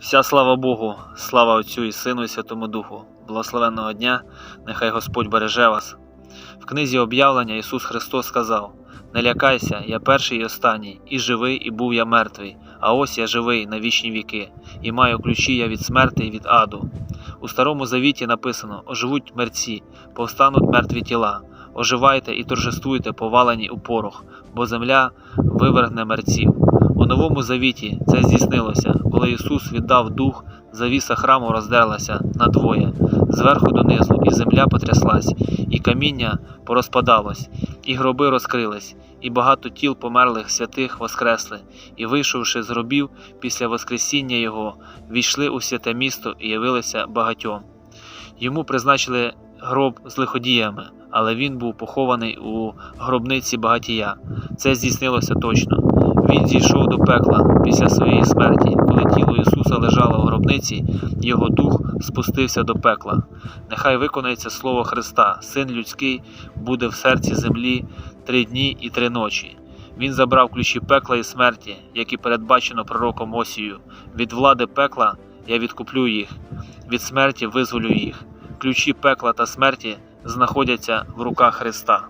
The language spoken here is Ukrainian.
Вся слава Богу, слава Отцю і Сину і Святому Духу. Благословенного дня, нехай Господь береже вас. В книзі об'явлення Ісус Христос сказав: Не лякайся, я перший і останній, і живий, і був я мертвий, а ось я живий на вічні віки, і маю ключі я від смерти і від аду. У Старому Завіті написано: оживуть мерці, повстануть мертві тіла, оживайте і торжествуйте, повалені у порох, бо земля вивергне мерців. У Новому Завіті це здійснилося, коли Ісус віддав дух, завіса храму роздерлася надвоє, зверху донизу, і земля потряслась, і каміння порозпадалось, і гроби розкрились, і багато тіл померлих святих воскресли, і, вийшовши з гробів після Воскресіння Його, війшли у святе місто і явилися багатьом. Йому призначили гроб з лиходіями, але він був похований у гробниці багатія. Це здійснилося точно. Він зійшов до пекла після своєї смерті, коли тіло Ісуса лежало в гробниці, його дух спустився до пекла. Нехай виконається слово Христа, Син людський буде в серці землі три дні і три ночі. Він забрав ключі пекла і смерті, які передбачено пророком Осію. Від влади пекла я відкуплю їх, від смерті визволю їх. Ключі пекла та смерті знаходяться в руках Христа.